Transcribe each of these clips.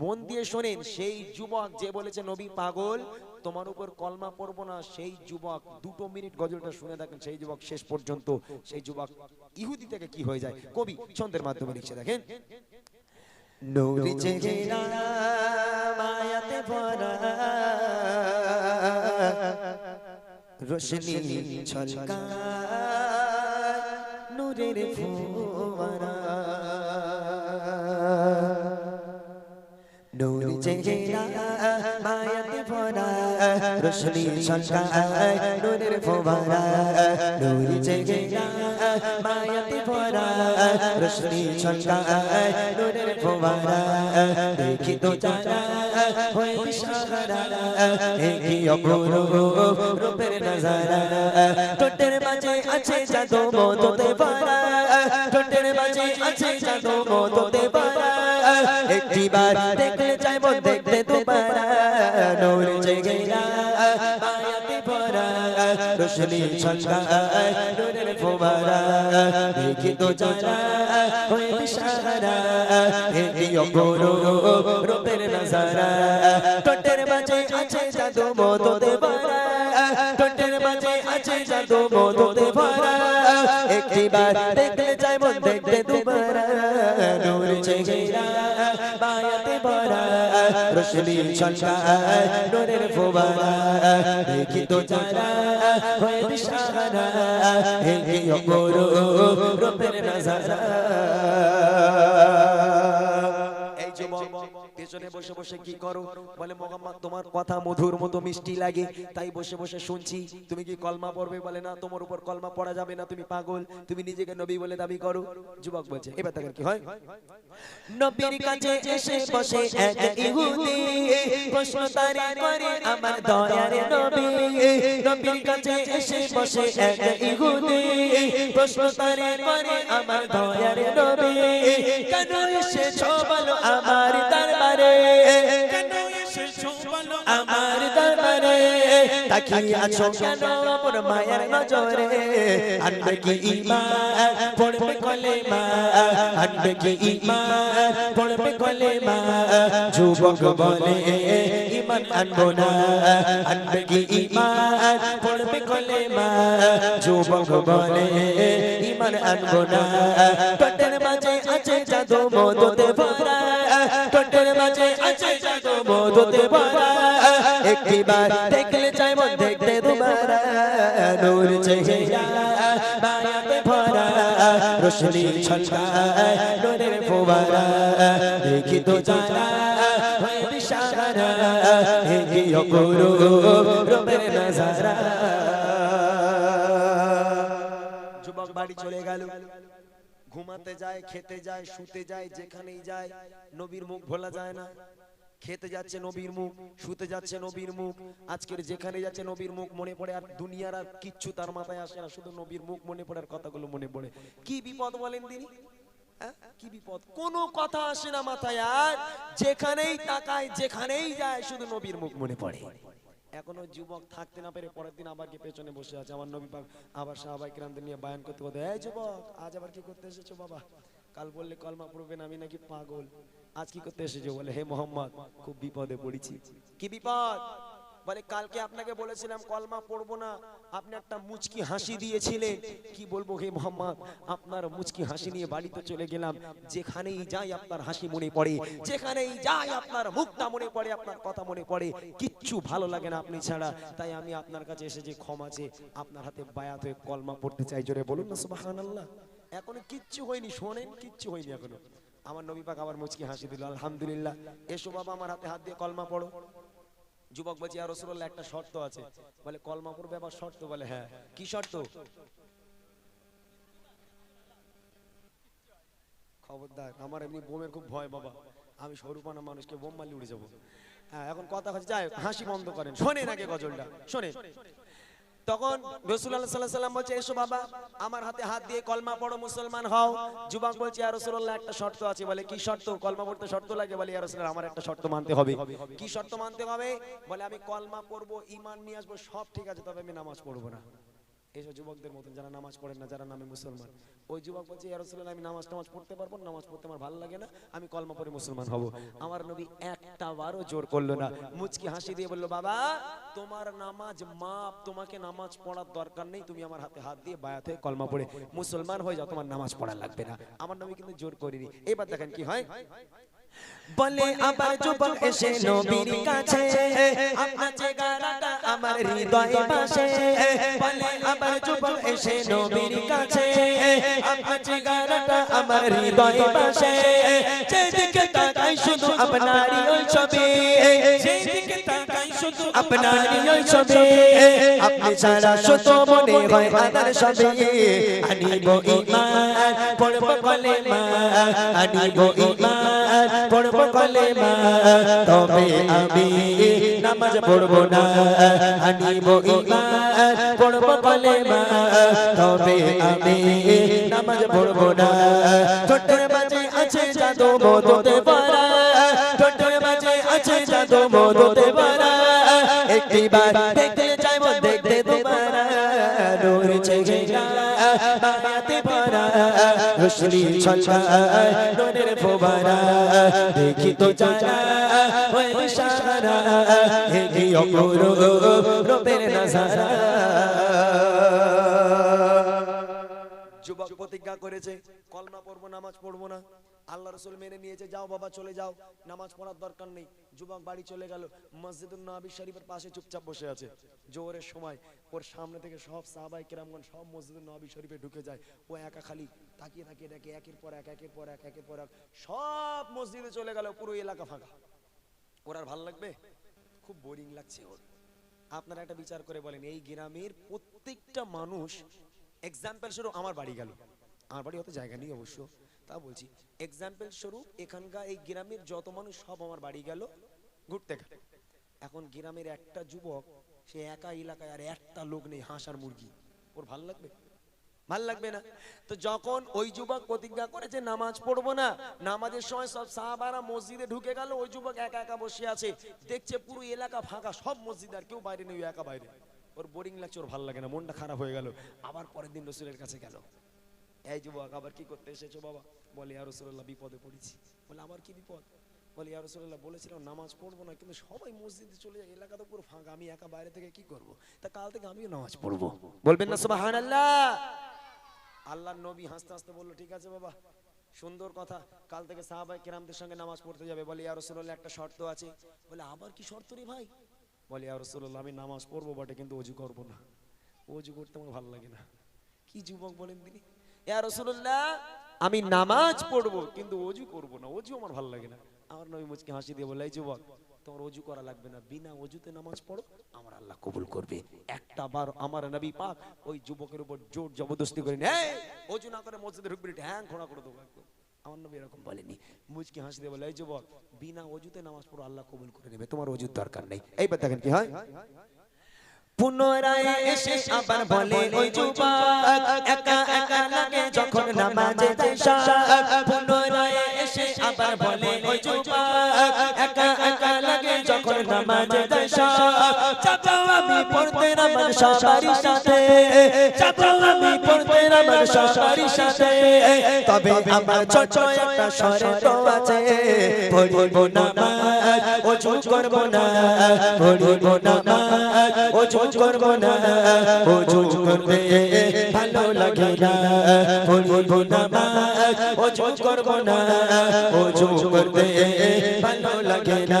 মন দিয়ে শোনেন সেই যুবক যে বলেছে নবী পাগল তোমার উপর কলমা পড়ব না। সেই যুবক দুটো মিনিট গজলটা শুনে দেখেন সেই যুবক শেষ পর্যন্ত সেই যুবক ইহুদি থেকে কি হয়ে যায়? কবি ছন্দের মাধ্যমে লিখছে দেখেন। নূর চেহারা মায়াতে ভরা রোশনি ছলকা নূরের ফোয়ারা। চেহারা মায়াতে ভরা রোশনি ছলকা নূরের ফোয়ারা নূর চেহারা মায়াতে ভরা রোশনি ছলকা নূরের ফোয়ারা দেখি তো যারা হয়ে রূপের নজারা টোটের মাঝে আছে জাদু মততে পারা টোটের মাঝে আছে জাদু মততে পারা একটি বার দেখলে চাইব দেখতে পারা নূর জেগেরা মায়াতে ভরা, রোশনি ছলকায় নূরের ফোয়ারা দেখি তো যারা হয়ে সাহারা এই অপরূপ রূপের নজারা। টোটের মাঝে আছে জাদু মততে পারা টোটের মাঝে আছে জাদু মততে পারা একটি বার দেখলে মন দেখতে দুবারা। নূর চেহারা, মায়াতে ভরা, রোশনি ছলকায়, নূরের ফোবারা। দেখি তো যারা হয়ে হে এই অপরূপ রূপের নজারা। পেছনে বসে বসে কি করো? বলে, মোহাম্মদ, তোমার কথা মধুর মতো মিষ্টি লাগে, তাই বসে বসে শুনছি। তুমি কি কলমা পড়বে? বলে, না, তোমার উপর কলমা পড়া যাবে না, তুমি পাগল। তুমি নিজেকে নবী বলে দাবি করো। যুবক বলছে, এবার দেখেন কি হয়? নবীর কাছে এসে বসে এক ইহুদি, প্রশ্ন তারে করে, আমার দয়ার নবী। নবীর কাছে এসে বসে এক ইহুদি, প্রশ্ন তারে করে, আমার দয়ার নবী। কেন এসেছ বলো, আমার দরবারে বলো আমার দরবারে। তাকিয়ে আছো কেন মোর মায়ের নজরে? আনবে কি ঈমান পড়বে কলেমা আনবে কি ঈমান পড়বে কলেমা যুবক বলে ঈমান আনব না। আনবে কি ঈমান পড়বে কলেমা যুবক বলে ঈমান আনব না। টোটের মাঝে আছে জাদু মদতে ভরা একটি বার দেখলে চাইব দেখতে দুবারা নূর চেহারা ভরা। রোশনি নূরের দেখি তো যারা হয়ে নজারা। যুবক বাড়ি চলে গেল। ঘুমাতে যায়, খেতে যায়, শুতে যায়, যেখানেই যায়, নবীর মুখ ভোলা যায় না। খেতে যাচ্ছে নবীর মুখ, শুতে যাচ্ছে নবীর মুখ। আজকের যেখানে যাচ্ছে নবীর মুখ মনে পড়ে আর দুনিয়ার আর কিচ্ছু তার মাথায় আসে না, শুধু নবীর মুখ মনে পড়ে আর কথাগুলো মনে পড়ে। কি বিপদ বলেন তিনি? হ্যাঁ? কি বিপদ? কথা আসে না মাথায় আর যেখানেই তাকায়, যেখানেই যায়, শুধু নবীর মুখ মনে পড়ে। এখনও যুবক থাকতে না পেরে পরের দিন আবার কি পেছনে বসে আছে। আমার নবী পাক, আবার সাহাবাই কিরামদের নিয়ে বায়ান করতে এই যুবক, আজ আবার কি করতে এসেছ বাবা? কাল বললে কলমা পড়বেন আমি নাকি পাগল। আজ কি করতে এসেছ? বলে হে মোহাম্মদ খুব বিপদে পড়েছি। কি বিপদ? বলে কালকে আপনাকে বলেছিলাম কলমা পড়ব না। আপনি একটা মুচকি হাসি দিয়েছিলেন। কি বলব হে মোহাম্মদ? আপনার মুচকি হাসি নিয়ে বাড়িতে চলে গেলাম। যেখানেই যাই আপনার হাসি মনে পড়ে। যেখানেই যাই আপনার মুখটা মনে পড়ে আপনার কথা মনে পড়ে। কিচ্ছু ভালো লাগে না আপনি ছাড়া। তাই আমি আপনার কাছে এসে যে ক্ষমা চেয়ে আপনার হাতে বায়াত হয়ে কলমা পড়তে চাই। জোরে বলুন না সুবহানাল্লাহ। এখনও কিচ্ছু হয়নি শোনেন কিচ্ছু হয়নি এখনও। আমার নবী পাক আবার মুচকি হাসি দিল, আলহামদুলিল্লাহ। এসো বাবা, আমার হাতে হাত দিয়ে কলমা পড়ো। যুবক বলছি আর রসুল্লাহ একটা শর্ত আছে। বলে, কলমা পড়বে আবার শর্ত? বলে হ্যাঁ। কি শর্ত? খবরদার, আমার এমনি বোমের খুব ভয় বাবা। আমি সরুপানা মানুষকে বোম মারলে উড়ে যাব। হ্যাঁ এখন কথা হচ্ছে, যাই হাসি বন্ধ করেন। শোনেন আগে গজলটা, শোনেন। তখন রসুল্লাহ সাল্লাহ সাল্লাম বলছে, এসো বাবা, আমার হাতে হাত দিয়ে কলমা পড়ো, মুসলমান হও। যুবক বলছে আর রসুল্লাহ একটা শর্ত আছে বলে। কি শর্ত? কলমা পড়তে শর্ত লাগে বলে। আর আমার একটা শর্ত মানতে হবে। কি শর্ত মানতে হবে? বলে, আমি কলমা পড়ব ইমান নিয়ে আসব, সব ঠিক আছে, তবে আমি নামাজ পড়ব না। এইসব যুবকদের মতন, যারা নামাজ পড়েন না, যারা নামে মুসলমান। ওই যুবক বলছে, ইয়া রাসূলুল্লাহ, আমি নামাজ টামাজ পড়তে পারব নামাজ পড়তে আমার ভালো লাগে না, আমি কলমা পড়ে মুসলমান হব। আমার নবী একটা বারও জোর করল না। মুচকি হাসি দিয়ে বলল, বাবা, তোমার নামাজ মাপ, তোমাকে নামাজ পড়ার দরকার নেই, তুমি আমার হাতে হাত দিয়ে বায়াত কলমা পড়ে। মুসলমান হয়ে যাও, তোমার নামাজ পড়া লাগবে না। আমার নবী কিন্তু জোর করিনি। এবার দেখেন কি হয়। বলে আবার যুবক এসে নবীর কাছে আপনার চেহারাটা আমার হৃদয়ে বাসে বলে আবার যুবক এসে নবীর কাছে আপনার চেহারাটা আমার হৃদয়ে বাসে যেদিকে তাকাই শুধু আপনারই ওই ছবি যেদিকে তাকাই শুধু আপনারই ওই ছবি আপনি ছাড়া শুধু মনে হয় আদার সবে আনিব ইমান পড়ব কলেমা আনিব ইমান পড়ব কলেমা তবে আমি নামাজ পড়ব না, আনিব ইমান পড়ব কলেমা তবে আমি নামাজ পড়ব না। ছোট্টের মাঝে আছে জাদু মদতে পারা ছোট্টের মাঝে আছে জাদু মদতে পারা একটিবার রোশনি ছলছায় ফোবারা দেখি তো জানা যুবক প্রতিজ্ঞা করেছে, কলমা পড়ব, নামাজ পড়ব না। আল্লাহ রসুল মেনে নিয়েছে, যাও বাবা, চলে যাও। নামাজ পড়ার দরকার নেই। যুবক বাড়ি চলে গেল মসজিদুল নবী শরীফের পাশে চুপচাপ বসে আছে। জোরের সময়, ওর সামনে থেকে সব সাহাবাই কেরামগণ সব মসজিদুল নবী শরীফে ঢুকে যায়। ও একা খালি তাকিয়ে তাকিয়ে দেখে একের পর এক, একের পর এক, একের পর এক, সব মসজিদে চলে গেল পুরো এলাকা ফাঁকা। ওর আর ভালো লাগবে? খুব বোরিং লাগছে ওর। আপনারা একটা বিচার করে বলেন, এই গ্রামের প্রত্যেকটা মানুষ এক্সাম্পল স্বরূপ আমার বাড়ি গেল। আমার বাড়ি অত জায়গা নেই অবশ্য, তা বলছি। এক্সাম্পল স্বরূপ এখানকার এই গ্রামের যত মানুষ, সব আমার বাড়ি গেল ঘুরতে গেল। এখন গ্রামের একটা যুবক, সে একা এলাকায় আর একটা লোক নেই, হাঁস আর মুরগি। ওর ভালো লাগবে? ভালো লাগবে না। তো যখন ওই যুবক প্রতিজ্ঞা করেছে, নামাজ পড়ব না, নামাজের সময় সব সাহাবারা মসজিদে ঢুকে গেল, ওই যুবক একা একা বসে আছে। দেখছে পুরো এলাকা ফাঁকা, সব মসজিদ আর কেউ বাইরে নেই একা বাইরে। ওর বোরিং লাগছে, ওর ভালো লাগে না, মনটা খারাপ হয়ে গেল। আবার পরের দিন রসুলের কাছে গেল। এই যুবক, আবার কি করতে এসেছ বাবা? বলে আর রসুল্লাহ বিপদে পড়েছি। বলে, আবার কি বিপদ? বলে, ইয়া রসুল্লাহ বলেছিলাম, নামাজ পড়ব না, কিন্তু সবাই মসজিদে চলে যায়, এলাকা তো পুরো ফাঁকা, আমি একা বাইরে থেকে কি করব? তা কাল থেকে আমিও নামাজ পড়ব। বলবেন না, সুবহানাল্লাহ। আল্লাহর নবী হাসতে হাসতে বলল, ঠিক আছে বাবা, সুন্দর কথা। কাল থেকে সাহাবাই কেরামদের সঙ্গে নামাজ পড়তে যাবে। বলে, ইয়া রাসূলুল্লাহ, একটা শর্ত আছে। বলে, আবার কি শর্ত রে ভাই? বলে, ইয়া রাসূলুল্লাহ, আমি নামাজ পড়ব বটে কিন্তু অজু করব না। অজু করতে আমার ভালো লাগে না। কি যুবক বলেন তিনি? ইয়া আমি নামাজ পড়ব, কিন্তু অজু করব না। অজু আমার ভালো লাগে না। আমার নবী মুচকে হাসি দিয়ে বলে যুবক তোমার অজু করা লাগবে না। বিনা অজুতে নামাজ পড়ো, আমার আল্লাহ কবুল করবে। একটা বার আমার নবী পাক ওই যুবকের উপর জোর জবরদস্তি করে এই, অজু না করে মসজিদে ঢুকবি হ্যাং খোঁড়া করে দেবো। আমার নবী এরকম বলেনি। মুচকি হাসি দিয়ে এই যুবক, বিনা অজুতে নামাজ পড়ো, আল্লাহ কবুল করে নেবে। তোমার অজুর দরকার নেই। এইবার দেখেন কি হয়। পুনরায় এসে আবার বলে ওই যুবক, একা একা লাগে যখন নামাজে যায় পুনরায় এসে আবার বলে নামাজে যায় চাপাও আমি পড়তে নামাজ সবারই সাথে। তবে আমার ছোট একটা শর্ত নামাজ ওযু করব না। নামাজ ওযু করব না। ভালো লাগে না। পড়িব নামাজ ওযু করব না। ওযু করতে ভালো লাগে না।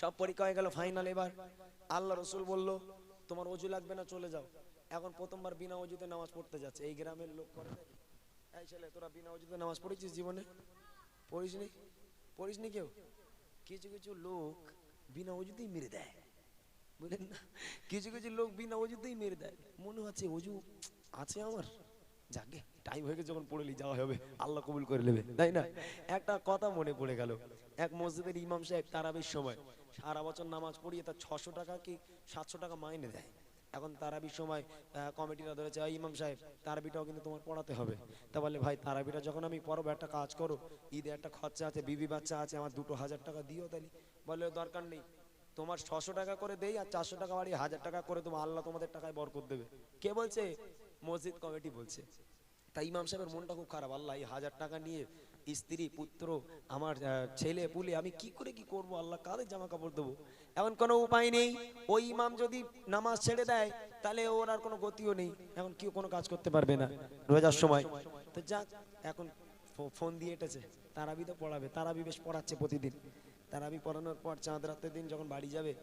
সব পরীক্ষা হয়ে গেল ফাইনাল এবার। আল্লাহ রসুল বলল, তোমার অজু লাগবে না, চলে যাও। এখন প্রথমবার বিনা অজুতে নামাজ পড়তে যাচ্ছে। এই গ্রামের লোক করে। এই ছেলে, তোরা বিনা অজুতে নামাজ পড়েছিস জীবনে? পড়িসনি? পড়িসনি কেউ? কিছু কিছু লোক বিনা অজুতেই মেরে দেয়। বুঝলেন না? কিছু কিছু লোক বিনা অজুতেই মেরে দেয়। মনে হচ্ছে অজু আছে আমার? যাকে টাইম হয়ে গেছে যখন পড়ে পড়েলি যাওয়া হবে। আল্লাহ কবুল করে নেবে, তাই না? একটা কথা মনে পড়ে গেল। এক মসজিদের ইমাম সাহেব তারাবির সময় সারা বছর নামাজ পড়িয়ে তার ছশো টাকা কি সাতশো টাকা মাইনে দেয়? এখন তারাবির সময় কমিটিরা ধরেছে, "এই ইমাম সাহেব, তারাবিটাও কিন্তু তোমার পড়াতে হবে। তা বলে, ভাই, তারাবিটা যখন আমি পড়ব, একটা কাজ করো, ঈদে একটা খরচা আছে, বিবি বাচ্চা আছে, আমার দুটো হাজার টাকা দিও তাহলে। বলে দরকার নেই। তোমার ছশো টাকা করে দেই আর চারশো টাকা বাড়ি হাজার টাকা করে তোমার আল্লাহ তোমাদের টাকায় বরকত দেবে। কে বলছে? মসজিদ কমিটি বলছে। তাই ইমাম সাহেবের মনটা খুব খারাপ, আল্লাহ, এই হাজার টাকা নিয়ে স্ত্রী, পুত্র, আমার ছেলে, পুলে, আমি কি করে কি করব? আল্লাহ কাদের জামা কাপড় দেবো? এমন কোনো উপায় নেই। ওই ইমাম যদি নামাজ ছেড়ে দেয়, তাহলে ওর আর কোনো গতিও নেই। এখন কেউ কোনো কাজ করতে পারবে না। রোজার সময়। তো যাক, এখন ফোন দিয়ে এটেছে। তারাবি তো পড়াবে। তারাবি বেশ পড়াচ্ছে প্রতিদিন। তারাবি পড়ানোর পর চাঁদ রাতের দিন যখন বাড়ি যাবে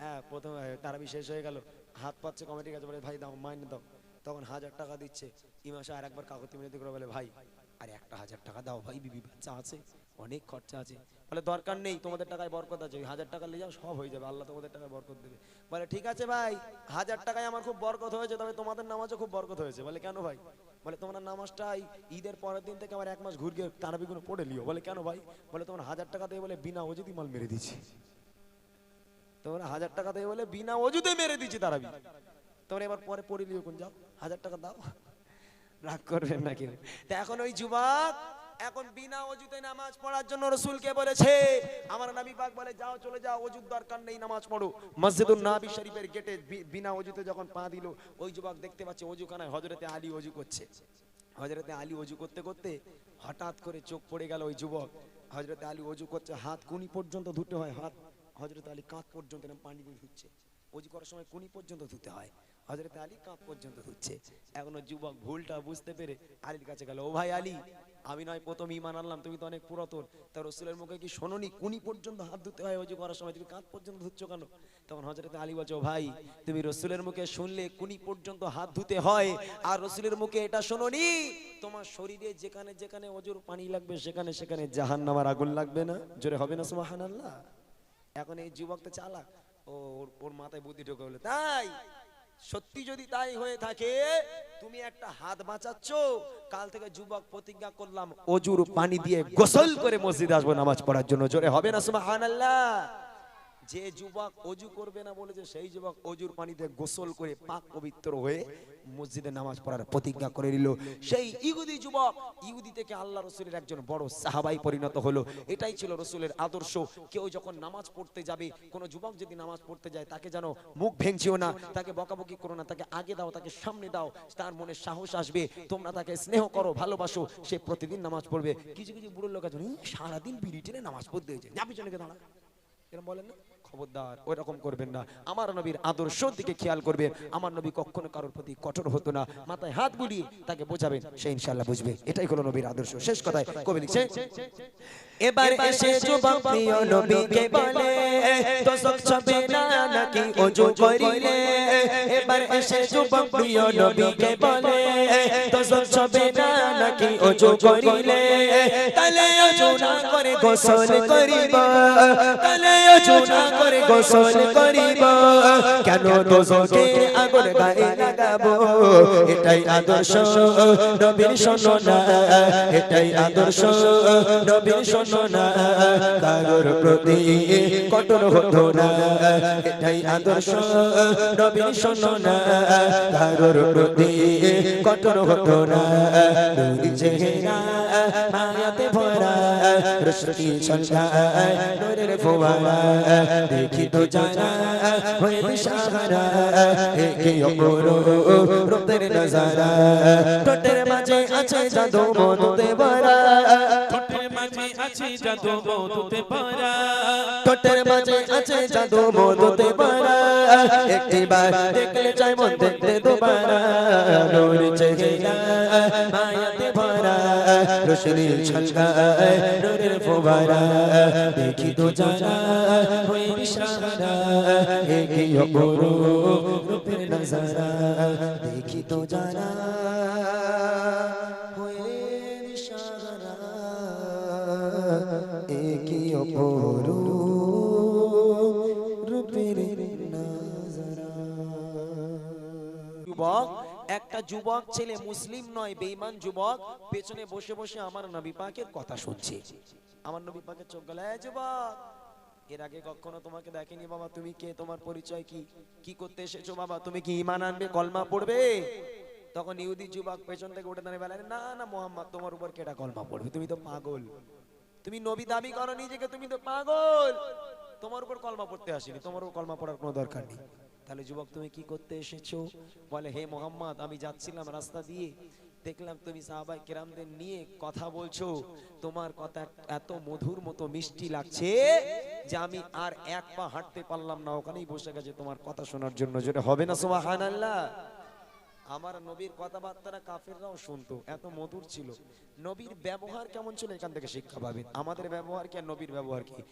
হ্যাঁ প্রথম তারাবি শেষ হয়ে গেল। হাত পাচ্ছে কমিটির কাছে বলে, ভাই, দাও, মাইনে দাও। তখন হাজার টাকা দিচ্ছে। ইমাসে আর একবার কাগতি মিনতি করে বলে, ভাই আর একটা হাজার টাকা দাও ভাই, বিবি বাচ্চা আছে, অনেক খরচা আছে। বলে, দরকার নেই, তোমাদের টাকায় বরকত আছে হাজার টাকা নিয়ে যাও, সব হয়ে যাবে, আল্লাহ তোমাদের টাকায় বরকত দেবে। বলে, ঠিক আছে ভাই, হাজার টাকায় আমার খুব বরকত হয়েছে, তবে তোমাদের নামাজও খুব বরকত হয়েছে। বলে, কেন ভাই? বলে তোমার নামাজটা ঈদের পরের দিন থেকে আমার এক মাস ঘুরিয়ে তারাবিগুলো পড়ে লিও। বলে, কেন ভাই? বলে, তোমার হাজার টাকা দিয়ে বলে, বিনা অজুদি মাল মেরে দিচ্ছি তোমার হাজার টাকা দিয়ে বলে, বিনা অজুতে মেরে দিচ্ছি তারাবি। তোমরা এবার পরে পড়ে লিও কোন যাও হাজার টাকা দাও। রাগ করবেন না কেউ তা এখন ওই যুবক, এখন বিনা অজুতে নামাজ পড়ার জন্য রসুলকে বলেছে, আমার নবী পাক বলে, যাও, চলে যাও, অজুর দরকার নেই নামাজ পড়ো। মসজিদুল নবী শরীফের গেটে বিনা অজুতে যখন পা দিল, ওই যুবক দেখতে পাচ্ছে অজু অজুখানায় হজরতে আলী অজু করছে। হজরতে আলী অজু করতে করতে হঠাৎ করে চোখ পড়ে গেল ওই যুবক। হজরতে আলী অজু করছে, হাত কুনি পর্যন্ত ধুতে হয়, হাত হযরতে আলী কাঁধ পর্যন্ত পানি দিয়ে ধুচ্ছে। অজু করার সময় কুনি পর্যন্ত ধুতে হয়। হযরতে আলী কাঁধ পর্যন্ত ধুচ্ছে। এখনও যুবক ভুলটা বুঝতে পেরে আলীর কাছে গেল, ও ভাই আলী, আমি নয়, প্রথম ইমান আনলাম, তুমি তো অনেক পুরাতন। তা রসুলের মুখে কি শোনোনি? কুনি পর্যন্ত হাত ধুতে হয় অজু করার সময়, তুমি কাঁধ পর্যন্ত ধুচ্ছ কেন? তখন হজরতে আলী বলছো ভাই, তুমি রসুলের মুখে শুনলে কুনি পর্যন্ত হাত ধুতে হয়, আর রসুলের মুখে এটা শোনোনি? তোমার শরীরে যেখানে যেখানে অজুর পানি লাগবে, সেখানে সেখানে জাহান নামার আগুন লাগবে না? জোরে হবে না সুমাহান আল্লাহ এখন এই যুবক তো চালাক। ও ওর মাথায় বুদ্ধি ঢোকে বলে, তাই? সত্যি যদি তাই হয়ে থাকে, তুমি একটা হাত বাঁচাচ্ছ। কাল থেকে যুবক প্রতিজ্ঞা করলাম, অজুর পানি দিয়ে গোসল করে মসজিদ আসব নামাজ পড়ার জন্য। জোরে হবে না, সুবহানাল্লাহ? যে যুবক অজু করবে না বলেছে, সেই যুবক অজুর পানিতে গোসল করে পাক পবিত্র হয়ে মসজিদে নামাজ পড়ার প্রতিজ্ঞা করে নিল। সেই ইহুদি যুবক, ইহুদি থেকে আল্লাহ রসুলের একজন বড় সাহাবাই পরিণত হলো। এটাই ছিল রসুলের আদর্শ। কেউ যখন নামাজ পড়তে যাবে, কোনো যুবক যদি নামাজ পড়তে যায়, তাকে যেন মুখ ভেঙচিও না, তাকে বকাবকি করো না, তাকে আগে দাও, তাকে সামনে দাও, তার মনে সাহস আসবে। তোমরা তাকে স্নেহ করো, ভালোবাসো, সে প্রতিদিন নামাজ পড়বে। কিছু কিছু বুড়োর লোক আছে সারাদিন বিড়ি টেনে নামাজ পড়তে হয়েছে। যা পিছনে দাঁড়া। এরকম বলেন না? খবরদার ওই রকম করবেন না। আমার নবীর আদর্শ দিকে খেয়াল করবেন আমার নবী কখনো কারোর প্রতি কঠোর হতো না। মাথায় হাত বুলিয়ে তাকে বোঝাবেন, সে ইনশাআল্লাহ বুঝবে। এটাই হলো নবীর আদর্শ। শেষ কথায় কবি লিখছে, এবার এসে যুবক প্রিয় নবীকে বলে তো ছবে না নাকি অজু করিলে? এবার এসে যুবক প্রিয় নবীকে বলে তো ছবে না নাকি অজু করিলে তালে অজু না করে গোসল করিব। তালে অজু না করে গোসল করিব। কেন দোজকে আগুন গায়ে লাগাবো? এটাই আদর্শ নবীর শোনো না এটাই আদর্শ নবীর শোনো না কারোর প্রতি কঠোর হতো না। এটাই আদর্শ নবীর শোনো না কারোর প্রতি কঠোর হতো না। চেহারা মায়াতে ভরা রশ্মি ছলকায় নূরের ফোয়ারা দেখি তো জানা হয়ে দিশাহারা একে অপরূপ রূপের নজারা ঠোঁটের মাঝে আছে জাদু একটি বার দেখলে চাই মন দেখতে দুবারা মায়াতে ভরা রোশনি ছলকায় নূরের ফোয়ারা দেখি তো জানা, হয়ে দিশাহারা একে অপরূপ রূপের নজারা। দেখি তো জানা রূপের নজারা। একটা যুবক ছেলে মুসলিম নয়, বেঈমান যুবক, পেছনে বসে বসে আমার নবী পাকের কথা শুনছে। আমার নবী পাকের চোখ গেল যুবক, এর আগে কখনো তোমাকে দেখেনি বাবা? তুমি কে? তোমার পরিচয় কি? কি করতে এসেছ বাবা? তুমি কি ইমান আনবে? কলমা পড়বে? তখন ইহুদি যুবক পেছন থেকে উঠে দাঁড়িয়ে বলে, না না মোহাম্মদ, তোমার উপর কেটা কলমা পড়বে? তুমি তো পাগল। তুমি নবী দাবি করো নিজেকে, তুমি তো পাগল। তোমার উপর কলমা পড়তে আসেনি, তোমার উপর কলমা পড়ার কোনো দরকার নেই। তাহলে যুবক, তুমি কি করতে এসেছ? বলে, হে মোহাম্মদ, আমি যাচ্ছিলাম রাস্তা দিয়ে। দেখলাম তুমি সাহাবাই কেরামদের নিয়ে কথা বলছো। তোমার কথা এত মধুর মতো মিষ্টি লাগছে যে আমি আর এক পা হাঁটতে পারলাম না। ওখানেই বসে গেছে তোমার কথা শোনার জন্য। যেটা হবে না, সুবহানাল্লাহ? আমার নবীর কথাবার্তারা কাফেররাও শুনতো, এত মধুর ছিল। নবীর ব্যবহার কেমন ছিল এখান থেকে শিক্ষা পাবেন আমাদের ব্যবহার কি আর নবীর ব্যবহার কি?